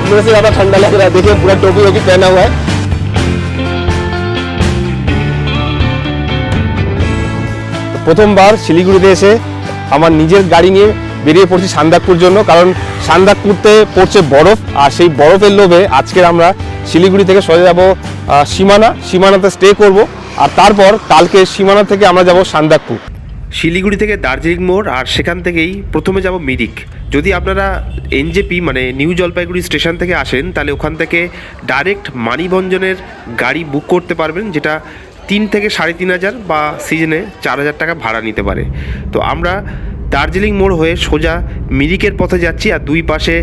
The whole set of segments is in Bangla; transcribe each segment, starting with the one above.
भाई को मेरे से ज़्यादा ठंडा लग रहा है देखिए पूरा टोपी वोपी पहना हुआ है তো প্রথমবার শিলিগুড়িতে এসে আমার নিজের গাড়ি নিয়ে বেরিয়ে পড়ছি সান্দাকপুর জন্য কারণ সান্দাকপুরতে পড়ছে বরফ আর সেই বরফের লোভে আজকের আমরা শিলিগুড়ি থেকে সোজা যাব আহ, সীমানা সীমানাতে স্টে করব আর তারপর কালকে সীমানা থেকে আমরা যাব সান্দাকপুর শিলিগুড়ি থেকে দার্জিলিং মোড় আর সেখান থেকেই প্রথমে যাব মিরিক। যদি আপনারা এনজেপি মানে নিউ জলপাইগুড়ি স্টেশন থেকে আসেন, তাহলে ওখান থেকে ডাইরেক্ট মানিভঞ্জনের গাড়ি বুক করতে পারবেন, যেটা তিন থেকে সাড়ে তিন হাজার বা সিজনে চার হাজার টাকা ভাড়া নিতে পারে। তো আমরা দার্জিলিং মোড় হয়ে সোজা মিরিকের পথে যাচ্ছি আর দুই পাশে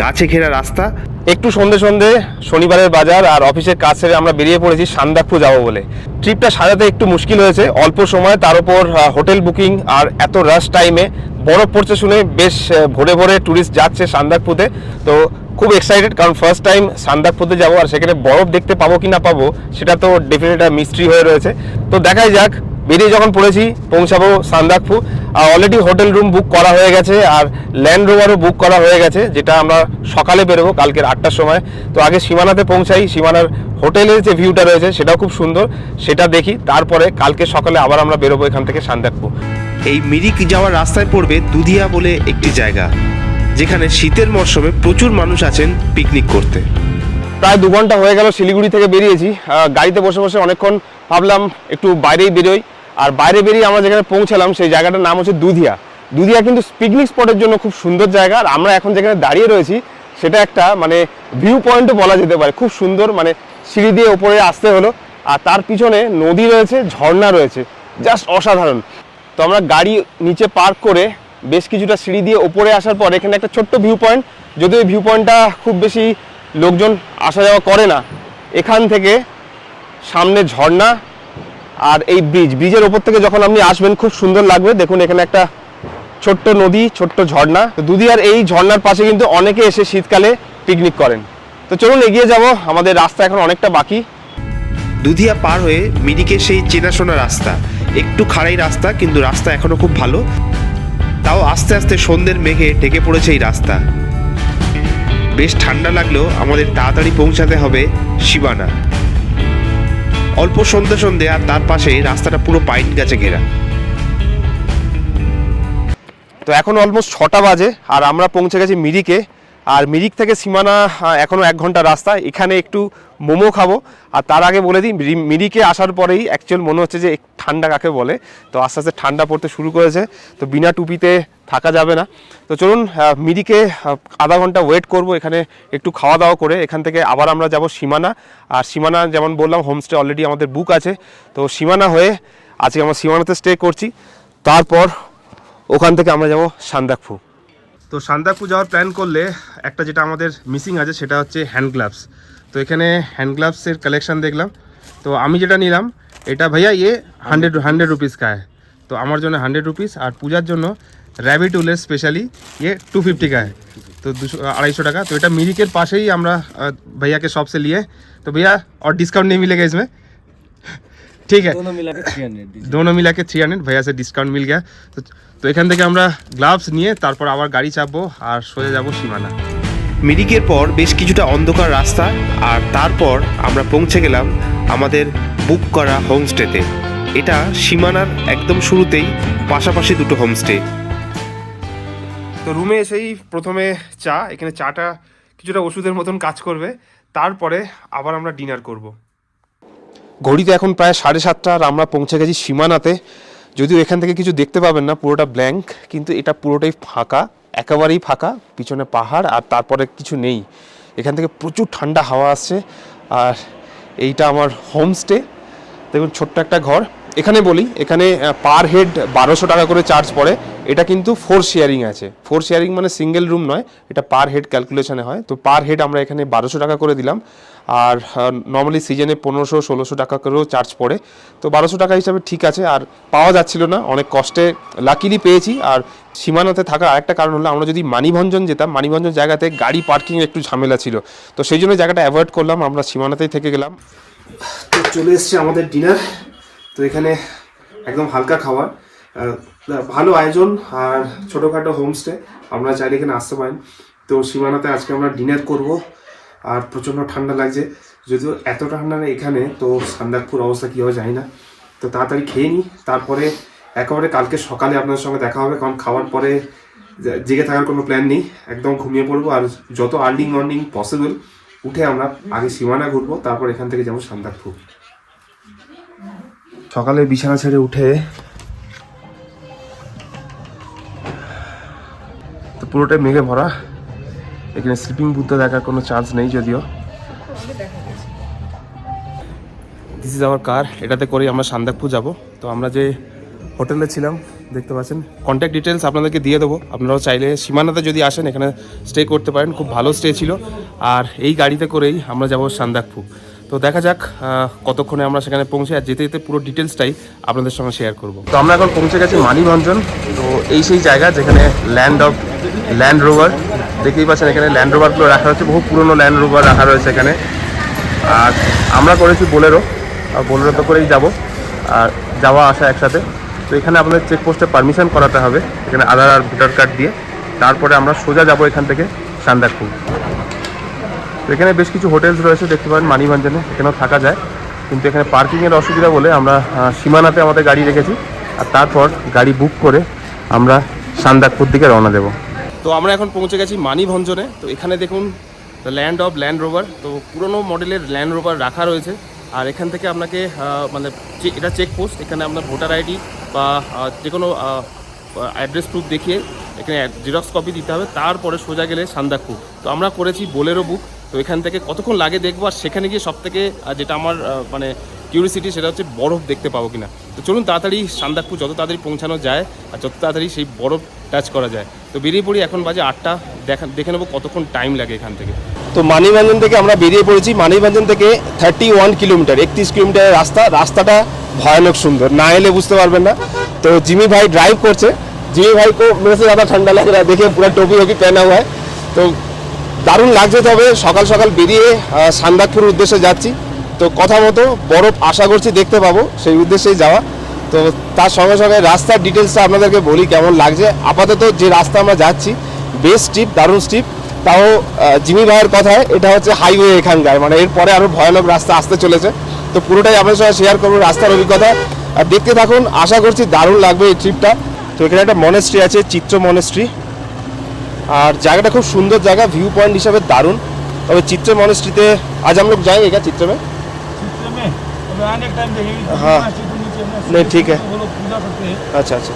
গাছে ঘেরা রাস্তা। একটু সন্ধে সন্ধে শনিবারের বাজার আর অফিসের কাজ সেরে আমরা বেরিয়ে পড়েছি সান্দাকপুর যাব বলে। ট্রিপটা সাজাতে একটু মুশকিল হয়েছে, অল্প সময়, তার উপর হোটেল বুকিং আর এত রাশ টাইমে বরফ পড়ছে শুনে বেশ ভোরে ভোরে ট্যুরিস্ট যাচ্ছে সান্দাকপুতে তো খুব এক্সাইটেড কারণ ফার্স্ট টাইম সান্দাকপুতে যাব আর সেখানে বরফ দেখতে পাবো কি না পাবো, সেটা তো ডেফিনেট মিস্ট্রি হয়ে রয়েছে। তো দেখাই যাক বেরিয়ে যখন পড়েছি পৌঁছাবো সান্দাকফু। আর অলরেডি হোটেল রুম বুক করা হয়ে গেছে আর ল্যান্ড রোভারও বুক করা হয়ে গেছে যেটা আমরা সকালে বেরোবো কালকের আটটার সময়। তো আগে সীমানাতে পৌঁছাই সীমানার হোটেলের যে ভিউটা রয়েছে সেটাও খুব সুন্দর। সেটা দেখি তারপরে কালকে সকালে আবার আমরা বেরোবো এখান থেকে সান্দাকফু। এই মিরিক যাওয়ার রাস্তায় পড়বে দুধিয়া বলে একটি জায়গা যেখানে শীতের মরশুমে প্রচুর মানুষ আছেন পিকনিক করতে। প্রায় দু ঘণ্টা হয়ে গেল শিলিগুড়ি থেকে বেরিয়েছি। গাড়িতে বসে বসে অনেকক্ষণ ভাবলাম একটু বাইরেই বেরোই। আর বাইরে বেরিয়ে আমরা যেখানে পৌঁছালাম, সেই জায়গাটার নাম হচ্ছে দুধিয়া। দুধিয়া কিন্তু পিকনিক স্পটের জন্য খুব সুন্দর জায়গা, আর আমরা এখন যেখানে দাঁড়িয়ে রয়েছি, সেটা একটা মানে ভিউ পয়েন্টও বলা যেতে পারে। খুব সুন্দর মানে সিঁড়ি দিয়ে ওপরে আসতে হলো, আর তার পিছনে নদী রয়েছে, ঝর্ণা রয়েছে জাস্ট অসাধারণ। তো আমরা গাড়ি নিচে পার্ক করে বেশ কিছুটা সিঁড়ি দিয়ে ওপরে আসার পর এখানে একটা ছোট্ট ভিউ পয়েন্ট যদিও ভিউ পয়েন্টটা খুব বেশি লোকজন আসা যাওয়া করে না। এখান থেকে সামনে ঝর্ণা আর এই ব্রিজ, ব্রিজের ওপর থেকে যখন আপনি আসবেন, খুব সুন্দর লাগবে। দেখুন, এখানে একটা ছোট্ট নদী, ছোট্ট ঝর্ণা। তো দুদিয়ার এই ঝর্ণার পাশে কিন্তু অনেকে এসে শীতকালে পিকনিক করেন। তো চলুন, এগিয়ে যাব। আমাদের রাস্তা এখন অনেকটা বাকি। দুধিয়া পার হয়ে মিরিকের সেই চেনাশোনা রাস্তা। একটু খাড়াই রাস্তা, কিন্তু রাস্তা এখনও খুব ভালো। তাও আস্তে আস্তে সন্ধ্যের মেঘে ঢেকে পড়েছে এই রাস্তা। বেশ ঠান্ডা লাগলেও আমাদের তাড়াতাড়ি পৌঁছাতে হবে শিবানা। অল্প সন্ধ্যে সন্ধে আর তার পাশেই রাস্তাটা পুরো পাইন গাছে ঘেরা। তো এখন অলমোস্ট ছটা বাজে আর আমরা পৌঁছে গেছি মিরিকে। আর মিরিক থেকে সীমানা এখনও এক ঘণ্টা রাস্তা। এখানে একটু মোমো খাব। আর তার আগে বলে দিই মিরিকে আসার পরেই অ্যাকচুয়াল মনে হচ্ছে যে ঠান্ডা কাকে বলে। তো আস্তে আস্তে ঠান্ডা পড়তে শুরু করেছে। তো বিনা টুপিতে থাকা যাবে না। তো চলুন মিরিকে আধা ঘণ্টা ওয়েট করব এখানে একটু খাওয়া দাওয়া করে। এখান থেকে আবার আমরা যাব সীমানা। আর সীমানা, যেমন বললাম হোমস্টে অলরেডি আমাদের বুক আছে। তো সীমানা হয়ে আজকে আমরা সীমানাতে স্টে করছি। তারপর ওখান থেকে আমরা যাব সান্দাকফু। তো সান্দাকু যাওয়ার প্ল্যান করলে একটা যেটা আমাদের মিসিং আছে সেটা হচ্ছে হ্যান্ড গ্লাভস তো এখানে হ্যান্ড গ্লাভসের কালেকশান দেখলাম। তো আমি যেটা নিলাম, এটা ভাইয়া ইয়ে হান্ড্রেড হান্ড্রেড রুপিস কায় তো আমার জন্য হান্ড্রেড রুপিস আর পূজার জন্য র্যাবিট উলের স্পেশালি ইয়ে টু ফিফটি কায় তো দুশো আড়াইশো টাকা। তো এটা মিরিকের পাশেই আমরা ভাইয়াকে শপসে নিয়ে লিয়ে তো ভাইয়া আর ডিসকাউন্ট নেই মিলে ইসমে मिलेगा इसमें ঠিক আছে दोनों मिला के थ्री हंड्रेड দোনো মিলা কে থ্রি হান্ড্রেড ভাইয়া সে ডিসকাউন্ট মিল গিয়া তো তো এখান থেকে আমরা গ্লাভস নিয়ে তারপর আবার গাড়ি চাপবো আর সোজা যাবো সীমানা মিরিকের পর বেশ কিছুটা অন্ধকার রাস্তা আর তারপর আমরা পৌঁছে গেলাম আমাদের বুক করা হোমস্টেতে এটা সীমানার একদম শুরুতেই পাশাপাশি দুটো হোমস্টে তো রুমে এসেই প্রথমে চা এখানে চাটা কিছুটা ওষুধের মতন কাজ করবে তারপরে আবার আমরা ডিনার করব ঘড়িতে এখন প্রায় সাড়ে সাতটা আর আমরা পৌঁছে গেছি সীমানাতে। যদিও এখান থেকে কিছু দেখতে পাবেন না, পুরোটা ব্ল্যাঙ্ক কিন্তু এটা পুরোটাই ফাঁকা, একেবারেই ফাঁকা, পিছনে পাহাড় আর তারপরে কিছু নেই। এখান থেকে প্রচুর ঠান্ডা হাওয়া আসছে, আর এইটা আমার হোমস্টে দেখুন, ছোট্ট একটা ঘর। এখানে বলি, এখানে পার হেড বারোশো টাকা করে চার্জ পড়ে। এটা কিন্তু ফোর শেয়ারিং আছে। ফোর শেয়ারিং মানে সিঙ্গেল রুম নয়, এটা পার হেড ক্যালকুলেশনে হয়। তো পার হেড আমরা এখানে বারোশো টাকা করে দিলাম। আর নর্মালি সিজনে পনেরোশো, ষোলোশো টাকা করেও চার্জ পড়ে। তো বারোশো টাকা হিসাবে ঠিক আছে, আর পাওয়া যাচ্ছিল না। অনেক কষ্টে লাকিলি পেয়েছি। আর সীমানাতে থাকার আরেকটা কারণ হলো, আমরা যদি মানিভঞ্জন যেতাম, মানিভঞ্জন জায়গাতে গাড়ি পার্কিং একটু ঝামেলা ছিল। তো সেই জন্য জায়গাটা অ্যাভয়েড করলাম। আমরা সীমানাতেই থেকে গেলাম। তো চলে এসছে আমাদের ডিনার তো এখানে একদম হালকা খাবার। ভালো আয়োজন আর ছোটোখাটো হোমস্টে আপনারা চাইলে এখানে আসতে পারেন। তো সীমানাতে আজকে আমরা ডিনার করব আর প্রচণ্ড ঠান্ডা লাগছে। যদিও এত ঠান্ডা না এখানে, তো সান্দাকপুর অবস্থা কী হবে জানি না। তো তাড়াতাড়ি খেয়ে নিই, তারপরে একেবারে কালকে সকালে আপনার সঙ্গে দেখা হবে, কারণ খাওয়ার পরে জেগে থাকার কোনো প্ল্যান নেই। একদম ঘুমিয়ে পড়ব আর যত আর্লি মর্নিং পসিবল উঠে আমরা আগে সীমানা ঘুরবো, তারপর এখান থেকে যাব সান্দাকপুর সকালে বিছানা ছেড়ে উঠে তো পুরোটাই মেঘে ভরা। এখানে স্লিপিং বুথ দেখার কোনো চান্স নেই যদিও। দিস ইজ আওয়ার কার এটাতে করেই আমরা সান্দাকপুর যাব। তো আমরা যে হোটেলে ছিলাম, দেখতে পাচ্ছেন? কন্ট্যাক্ট ডিটেলস আপনাদেরকে দিয়ে দেবো। আপনারাও চাইলে সীমানাতে যদি আসেন, এখানে স্টে করতে পারেন। খুব ভালো স্টে ছিল। আর এই গাড়িতে করেই আমরা যাব সান্দাকপুর তো দেখা যাক কতক্ষণে আমরা সেখানে পৌঁছে আর যেতে যেতে পুরো ডিটেলসটাই আপনাদের সঙ্গে শেয়ার করব। তো আমরা এখন পৌঁছে গেছি মানিভঞ্জন। তো এই সেই জায়গা যেখানে ল্যান্ড অফ ল্যান্ড রোভার দেখতেই পাচ্ছেন এখানে ল্যান্ড রোভারগুলো রাখা হচ্ছে বহু পুরনো ল্যান্ড রোভার রাখা রয়েছে এখানে। আর আমরা করেছি বোলেরো, আর বোলেরোতে করেই যাব, আর যাওয়া আসা একসাথে। তো এখানে আপনাদের চেকপোস্টে পারমিশন করাতে হবে, এখানে আধার আর ভোটার কার্ড দিয়ে। তারপরে আমরা সোজা যাব এখান থেকে সান্দাকপুর তো এখানে বেশ কিছু হোটেলস রয়েছে, দেখতে পারেন মানিভঞ্জনে এখানেও থাকা যায়। কিন্তু এখানে পার্কিংয়ের অসুবিধা বলে আমরা সীমানাতে আমাদের গাড়ি রেখেছি। আর তারপর গাড়ি বুক করে আমরা সান্দাকপুর দিকে রওনা দেব। তো আমরা এখন পৌঁছে গেছি মানিভঞ্জনে তো এখানে দেখুন the land of land rover তো পুরনো মডেলের ল্যান্ড রোভার রাখা রয়েছে। আর এখান থেকে আপনাকে মানে এটা চেকপোস্ট এখানে আপনার ভোটার আইডি বা যে কোনো অ্যাড্রেস প্রুফ দেখিয়ে এখানে জেরক্স কপি দিতে হবে। তারপরে সোজা গেলে সান্দাকপুর। তো আমরা করেছি বোলেরো বুক। তো এখান থেকে কতক্ষণ লাগে দেখব, আর সেখানে গিয়ে সব থেকে যেটা আমার মানে কিউরিসিটি সেটা হচ্ছে বরফ দেখতে পাবো কিনা। তো চলুন তাড়াতাড়ি সান্দাকপুর যত তাড়াতাড়ি পৌঁছানো যায়, আর যত তাড়াতাড়ি সেই বরফ টাচ করা যায়। তো বেরিয়ে পড়ি, এখন বাজে আটটা। দেখা, দেখে নেব কতক্ষণ টাইম লাগে এখান থেকে। তো মানিভাঞ্জন থেকে আমরা বেরিয়ে পড়েছি। মানিভাঞ্জন থেকে থার্টি ওয়ান কিলোমিটার একত্রিশ কিলোমিটারের রাস্তা। রাস্তাটা ভয়ানক সুন্দর। না এলে বুঝতে পারবেন না। তো জিমি ভাই ড্রাইভ করছে। জিমি ভাই কো মেসে দাদা, ঠান্ডা লাগে দেখে পুরো है देखिए पूरा হয়। তো দারুণ লাগছে তবে সকাল সকাল বেরিয়ে সান্দাকপুর উদ্দেশ্যে যাচ্ছি। তো কথা মতো বরফ আশা করছি দেখতে পাবো সেই উদ্দেশ্যেই যাওয়া। তো তার সঙ্গে সঙ্গে রাস্তার ডিটেলসটা আপনাদেরকে বলি কেমন লাগছে। আপাতত যে রাস্তা আমরা যাচ্ছি, বেশ স্টিপ দারুণ স্টিপ তাও জিমি ভাইয়ের কথায় এটা হচ্ছে হাইওয়ে এখানকার মানে এরপরে আরও ভয়ানক রাস্তা আসতে চলেছে। তো পুরোটাই আপনার সঙ্গে শেয়ার করব রাস্তার অভিজ্ঞতা। আর দেখতে থাকুন, আশা করছি দারুণ লাগবে এই ট্রিপটা তো এখানে একটা মনেস্ট্রি আছে, চিত্র মনেস্ট্রি আর জায়গাটা খুব সুন্দর জায়গা ভিউ পয়েন্ট হিসাবে দারুণ তবে চিত্র মনেস্ট্রিতে আজ हम लोग जाएंगे क्या चित्र में चित्र में अब आने टाइम देखेंगे कि हाँ। नीचे तो नीचे में नहीं, ठीक है। वो लोग पूजा करते हैं अच्छा अच्छा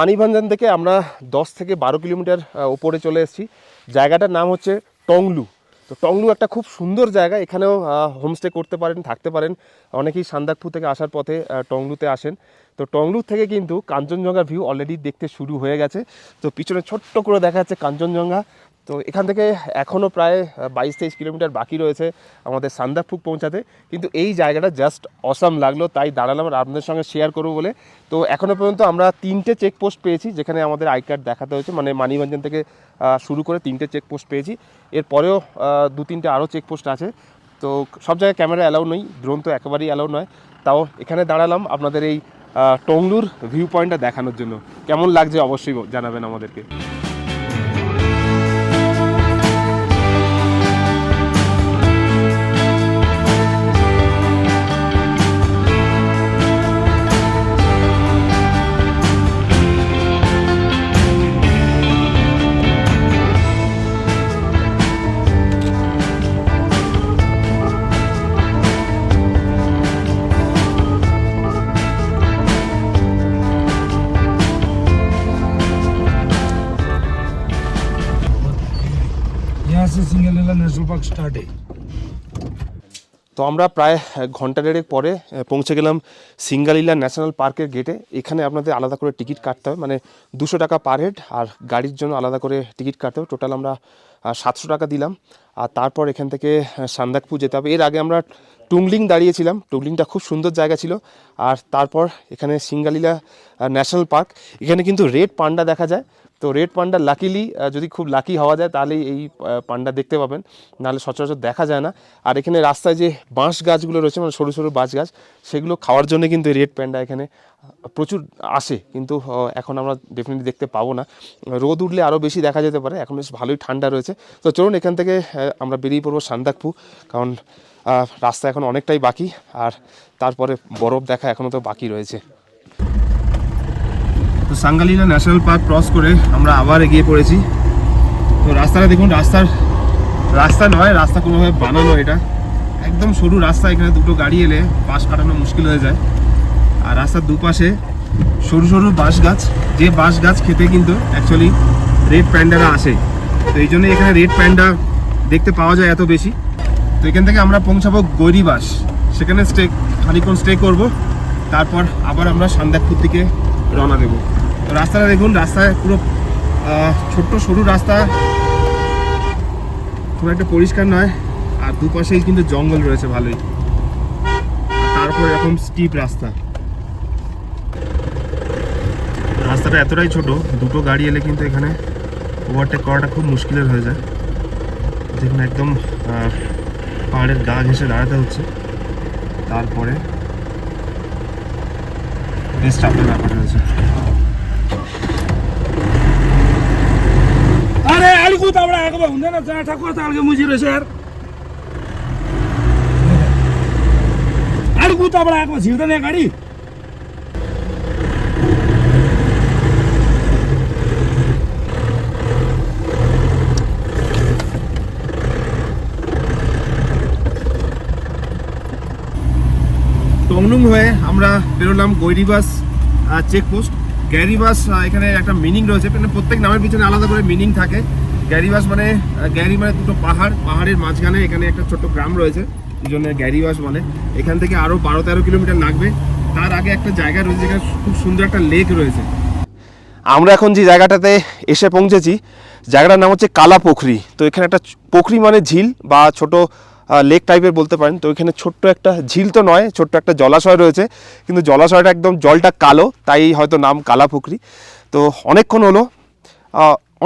মানিভঞ্জন থেকে আমরা দশ থেকে বারো কিলোমিটার ওপরে চলে এসেছি। জায়গাটার নাম হচ্ছে টংলু। তো টংলু একটা খুব সুন্দর জায়গা। এখানেও হোমস্টে করতে পারেন, থাকতে পারেন। অনেকেই সান্দাকপুর থেকে আসার পথে টংলুতে আসেন। তো টংলু থেকে কিন্তু কাঞ্চনজঙ্ঘার ভিউ অলরেডি দেখতে শুরু হয়ে গেছে। তো পিছনে ছোট্ট করে দেখা যাচ্ছে কাঞ্চনজঙ্ঘা। তো এখান থেকে এখনও প্রায় বাইশ তেইশ কিলোমিটার বাকি রয়েছে আমাদের সান্দাকফু পৌঁছাতে। কিন্তু এই জায়গাটা জাস্ট অসাম লাগল, তাই দাঁড়ালাম আর আপনাদের সঙ্গে শেয়ার করব বলে। তো এখনও পর্যন্ত আমরা তিনটে চেকপোস্ট পেয়েছি, যেখানে আমাদের আই কার্ড দেখাতে হয়েছে মানে মানিভঞ্জন থেকে শুরু করে তিনটে চেকপোস্ট পেয়েছি। এরপরেও দু তিনটে আরও চেকপোস্ট আছে। তো সব জায়গায় ক্যামেরা অ্যালাউ নেই ড্রোন তো একেবারেই অ্যালাউ নয়। তাও এখানে দাঁড়ালাম আপনাদের এই টংলুর ভিউ পয়েন্টটা দেখানোর জন্য। কেমন লাগছে অবশ্যই জানাবেন আমাদেরকে। তো আমরা প্রায় ঘণ্টা দেড়েক পরে পৌঁছে গেলাম সিঙ্গালিলা ন্যাশনাল পার্কের গেটে। এখানে আপনাদের আলাদা করে টিকিট কাটতে হবে মানে দুশো টাকা পার হেড আর গাড়ির জন্য আলাদা করে টিকিট কাটতে হবে টোটাল আমরা সাতশো টাকা দিলাম। আর তারপর এখান থেকে সান্দাকপুর যেতে হবে। এর আগে আমরা টুংলিং দাঁড়িয়েছিলাম। টুংলিংটা খুব সুন্দর জায়গা ছিল। আর তারপর এখানে সিঙ্গালিলা ন্যাশনাল পার্ক। এখানে কিন্তু রেড পান্ডা দেখা যায়। তো রেড পান্ডা লাকিলি যদি খুব লাকি হওয়া যায় তাহলে এই পান্ডা দেখতে পাবেন। নাহলে সচরাচর দেখা যায় না। আর এখানে রাস্তায় যে বাঁশ গাছগুলো রয়েছে মানে সরু সরু বাঁশ গাছ, সেগুলো খাওয়ার জন্য কিন্তু রেড প্যান্ডা এখানে প্রচুর আসে। কিন্তু এখন আমরা ডেফিনেটলি দেখতে পাবো না। রোদ উঠলে আরও বেশি দেখা যেতে পারে। এখন বেশ ভালোই ঠান্ডা রয়েছে। তো চলুন এখান থেকে আমরা বেরিয়ে পড়ব সান্দাকপু, কারণ রাস্তা এখন অনেকটাই বাকি। আর তারপরে বরফ দেখা এখনও তো বাকি রয়েছে। তো সাঙ্গালিলা ন্যাশনাল পার্ক ক্রস করে আমরা আবার এগিয়ে পড়েছি। তো রাস্তাটা দেখুন, রাস্তার রাস্তা নয়, রাস্তা কোনোভাবে বানানো এটা। একদম সরু রাস্তা, এখানে দুটো গাড়ি এলে বাস কাটানো মুশকিল হয়ে যায়। আর রাস্তার দুপাশে সরু সরু বাঁশ গাছ, যে বাঁশ গাছ খেতে কিন্তু অ্যাকচুয়ালি রেড প্যান্ডারা আসে। তো এই জন্য এখানে রেড প্যান্ডা দেখতে পাওয়া যায় এত বেশি। তো এখান থেকে আমরা পৌঁছাবো গৈরিবাস সেখানে স্টে খানিক্ষণ স্টে করব। তারপর আবার আমরা সান্দাকপুর দিকে রওনা দেবো। রাস্তাটা দেখুন রাস্তায় পুরো ছোট্ট সরু রাস্তা। খুব একটা পরিষ্কার নয়, আর দুপাশেই কিন্তু জঙ্গল রয়েছে ভালোই। তারপর এরকম স্টিপ রাস্তা। রাস্তাটা এতটাই ছোট, দুটো গাড়ি এলে কিন্তু এখানে ওভারটেক করাটা খুব মুশকিলের হয়ে যায়। যেখানে একদম পাহাড়ের গা ঘেসে দাঁড়াতে হচ্ছে। তারপরে বেশ চাপের ব্যাপার রয়েছে। अरे अलिकु तबाट आएको भए हुँदैन जहाँ ठक्क त अलिक मुजी रहेछ यार अलिक उताबाट आएको भए छिर्दैन यहाँ गाडी টংনুং হয়ে আমরা বেরোলাম গৈরিবাস চেকপোস্ট গ্যারিবাস এখানে একটা মিনিং রয়েছে। প্রত্যেক নামের পিছনে আলাদা করে মিনিং থাকে। গ্যারিবাস মানে গ্যারি মানে দুটো পাহাড়। পাহাড়ের মাঝখানে এখানে একটা ছোট্ট গ্রাম রয়েছে, এই জন্য গ্যারিবাস বলে। এখান থেকে আরও বারো তেরো কিলোমিটার লাগবে তার আগে একটা জায়গা রয়েছে যেখানে খুব সুন্দর একটা লেক রয়েছে। আমরা এখন যে জায়গাটাতে এসে পৌঁছেছি, জায়গাটার নাম হচ্ছে কালা পুখরি তো এখানে একটা পুখরি মানে ঝিল বা ছোট লেক টাইপের বলতে পারেন। তো এখানে ছোট্ট একটা ঝিল তো নয় ছোট্ট একটা জলাশয় রয়েছে। কিন্তু জলাশয়টা একদম জলটা কালো তাই হয়তো নাম কালা পুখরি তো অনেকক্ষণ হলো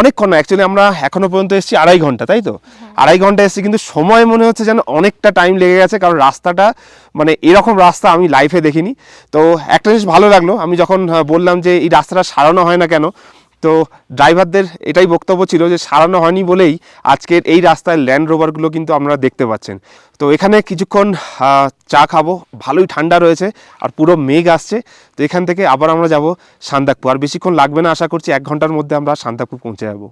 অনেকক্ষণ না অ্যাকচুয়ালি আমরা এখনও পর্যন্ত এসেছি আড়াই ঘণ্টা তাই তো? আড়াই ঘণ্টা এসেছি কিন্তু সময় মনে হচ্ছে যেন অনেকটা টাইম লেগে গেছে কারণ রাস্তাটা মানে এরকম রাস্তা আমি লাইফে দেখিনি। তো একটা জিনিস ভালো লাগল আমি যখন বললাম যে এই রাস্তাটা সারানো হয় না কেন তো ড্রাইভারদের এটাই বক্তব্য ছিল যে সারানো হয়নি বলেই আজকের এই রাস্তায় ল্যান্ড রোভারগুলো কিন্তু আপনারা দেখতে পাচ্ছেন। তো এখানে কিছুক্ষণ চা খাব। ভালোই ঠান্ডা রয়েছে আর পুরো মেঘ আসছে। তো এখান থেকে আবার আমরা যাব সান্দাকপু। আর বেশিক্ষণ লাগবে না, আশা করছি এক ঘণ্টার মধ্যে আমরা সান্দাকপু পৌঁছে যাব।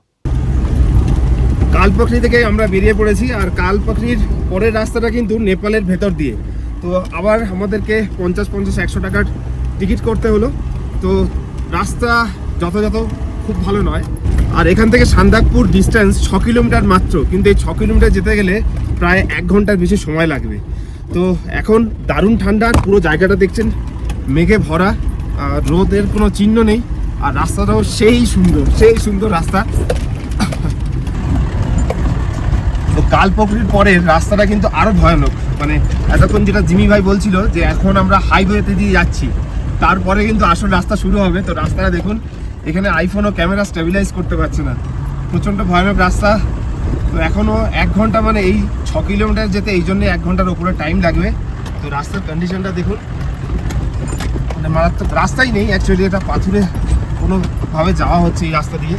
কালপাখরি থেকে আমরা বেরিয়ে পড়েছি আর কালপাখরির পরের রাস্তাটা কিন্তু নেপালের ভেতর দিয়ে। তো আবার আমাদেরকে পঞ্চাশ পঞ্চাশ, একশো টাকার টিকিট করতে হলো। তো রাস্তা যথাযথ খুব ভালো নয়। আর এখান থেকে সান্দাকপুর ডিস্টেন্স ছ কিলোমিটার মাত্র, কিন্তু এই ছ কিলোমিটার যেতে গেলে প্রায় এক ঘণ্টার বেশি সময় লাগবে। তো এখন দারুণ ঠান্ডা, পুরো জায়গাটা দেখছেন, মেঘে ভরা, আর রোদের কোনো চিহ্ন নেই, আর রাস্তাটাও সেই সুন্দর সেই সুন্দর রাস্তা। তো কালপকরির পরের রাস্তাটা কিন্তু আরও ভয়ানক। মানে এতক্ষণ যেটা জিমি ভাই বলছিল যে এখন আমরা হাইওয়েতে দিয়ে যাচ্ছি, তারপরে কিন্তু আসল রাস্তা শুরু হবে। তো রাস্তাটা দেখুন এখানে আইফোনও ক্যামেরা স্টেবিলাইজ করতে পারছে না। প্রচণ্ড ভয়ানক রাস্তা। তো এখনও এক ঘণ্টা মানে এই ছ কিলোমিটার যেতে এই জন্যে এক ঘণ্টার ওপরে টাইম লাগবে। তো রাস্তার কন্ডিশনটা দেখুন। মানে মারাত্মক রাস্তাই নেই। অ্যাকচুয়ালি এটা পাথুরে কোনোভাবে যাওয়া হচ্ছে এই রাস্তা দিয়ে।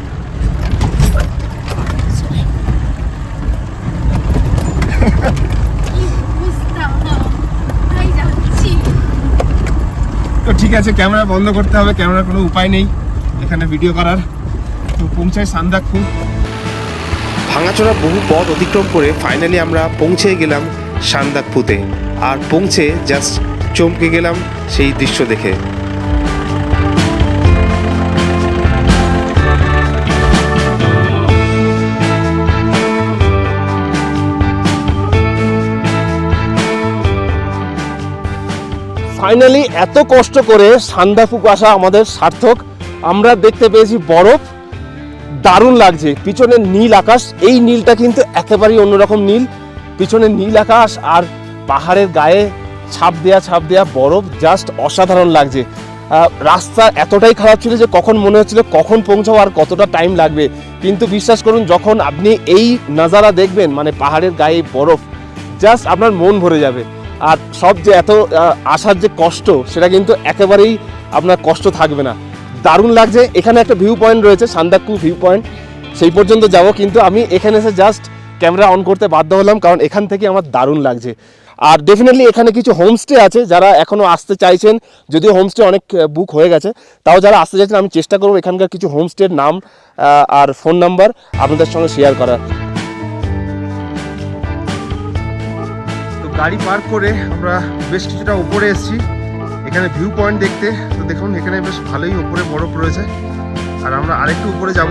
তো ঠিক আছে ক্যামেরা বন্ধ করতে হবে। ক্যামেরার কোনো উপায় নেই। এখানে ভিডিও করার। তো পৌঁছায় সান্দাকপু ভাঙাচোরা বহু পথ অতিক্রম করে ফাইনালি আমরা পৌঁছে গেলাম সান্দাকপুতে আর পৌঁছে জাস্ট চমকে গেলাম সেই দৃশ্য দেখে। ফাইনালি এত কষ্ট করে সান্দাফুক আসা আমাদের সার্থক। আমরা দেখতে পেয়েছি বরফ, দারুণ লাগছে। পিছনে নীল আকাশ, এই নীলটা কিন্তু একেবারেই অন্যরকম নীল। পিছনে নীল আকাশ আর পাহাড়ের গায়ে ছাপ দেয়া ছাপ দেয়া বরফ জাস্ট অসাধারণ লাগছে। রাস্তা এতটাই খারাপ ছিল যে কখন মনে হচ্ছিল কখন পৌঁছাবো আর কতটা টাইম লাগবে। কিন্তু বিশ্বাস করুন, যখন আপনি এই নাজারা দেখবেন মানে পাহাড়ের গায়ে বরফ জাস্ট আপনার মন ভরে যাবে। আর সব যে এত আসার যে কষ্ট, সেটা কিন্তু একেবারেই আপনার কষ্ট থাকবে না। দারুণ লাগছে। এখানে একটা ভিউ পয়েন্ট রয়েছে সান্দাকু ভিউ পয়েন্ট সেই পর্যন্ত যাব, কিন্তু আমি এখানে এসে জাস্ট ক্যামেরা অন করতে বাধ্য হলাম, কারণ এখান থেকে আমার দারুণ লাগছে। আর ডেফিনেটলি এখানে কিছু হোমস্টে আছে, যারা এখনও আসতে চাইছেন, যদিও হোমস্টে অনেক বুক হয়ে গেছে, তাও যারা আসতে চাইছেন, আমি চেষ্টা করব এখানকার কিছু হোমস্টের নাম আর ফোন নাম্বার আপনাদের সঙ্গে শেয়ার করার। গাড়ি পার্ক করে আমরা বেশ কিছুটা উপরে এসেছি। এখানে ভিউ পয়েন্ট দেখতে। তো দেখুন, এখানে বেশ ভালোই উপরে বরফ রয়েছে। আর আমরা আরেকটু উপরে যাব।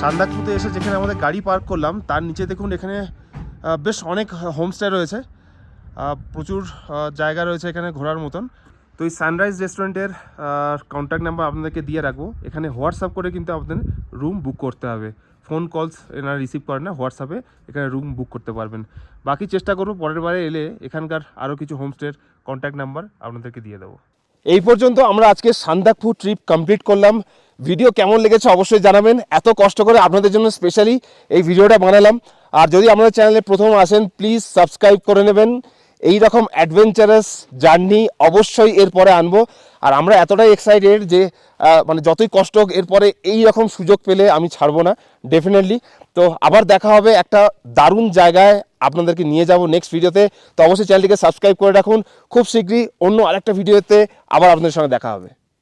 সান্দাকপুতে এসে যেখানে আমাদের গাড়ি পার্ক করলাম, তার নিচে দেখুন, এখানে বেশ অনেক হোমস্টে রয়েছে। প্রচুর জায়গা রয়েছে এখানে ঘোরার মতন। তো এই সানরাইজ রেস্টুরেন্টের কন্ট্যাক্ট নাম্বার আপনাদেরকে দিয়ে রাখব। এখানে হোয়াটসঅ্যাপ করে কিন্তু আপনাদের রুম বুক করতে হবে। ফোন কলস এনারা রিসিভ করেন না, হোয়াটসঅ্যাপে এখানে রুম বুক করতে পারবেন। বাকি চেষ্টা করব, পরের বারে এলে এখানকার আরও কিছু হোমস্টের কন্ট্যাক্ট নাম্বার আপনাদেরকে দিয়ে দেবো। এই পর্যন্ত আমরা আজকে সান্দাকফু ট্রিপ কমপ্লিট করলাম। ভিডিও কেমন লেগেছে অবশ্যই জানাবেন। এত কষ্ট করে আপনাদের জন্য স্পেশালি এই ভিডিওটা বানালাম। আর যদি আমাদের চ্যানেলে প্রথম আসেন, প্লিজ সাবস্ক্রাইব করে নেবেন। এই রকম অ্যাডভেঞ্চারাস জার্নি অবশ্যই এরপরে আনব। আর আমরা এতটাই এক্সাইটেড যে মানে যতই কষ্ট হোক, এরপরে এই রকম সুযোগ পেলে আমি ছাড়বো না ডেফিনেটলি তো আবার দেখা হবে একটা দারুণ জায়গায়, আপনাদেরকে নিয়ে যাব নেক্সট ভিডিওতে তো অবশ্যই চ্যানেলটিকে সাবস্ক্রাইব করে রাখুন। খুব শীঘ্রই অন্য আরেকটা ভিডিওতে আবার আপনাদের সঙ্গে দেখা হবে।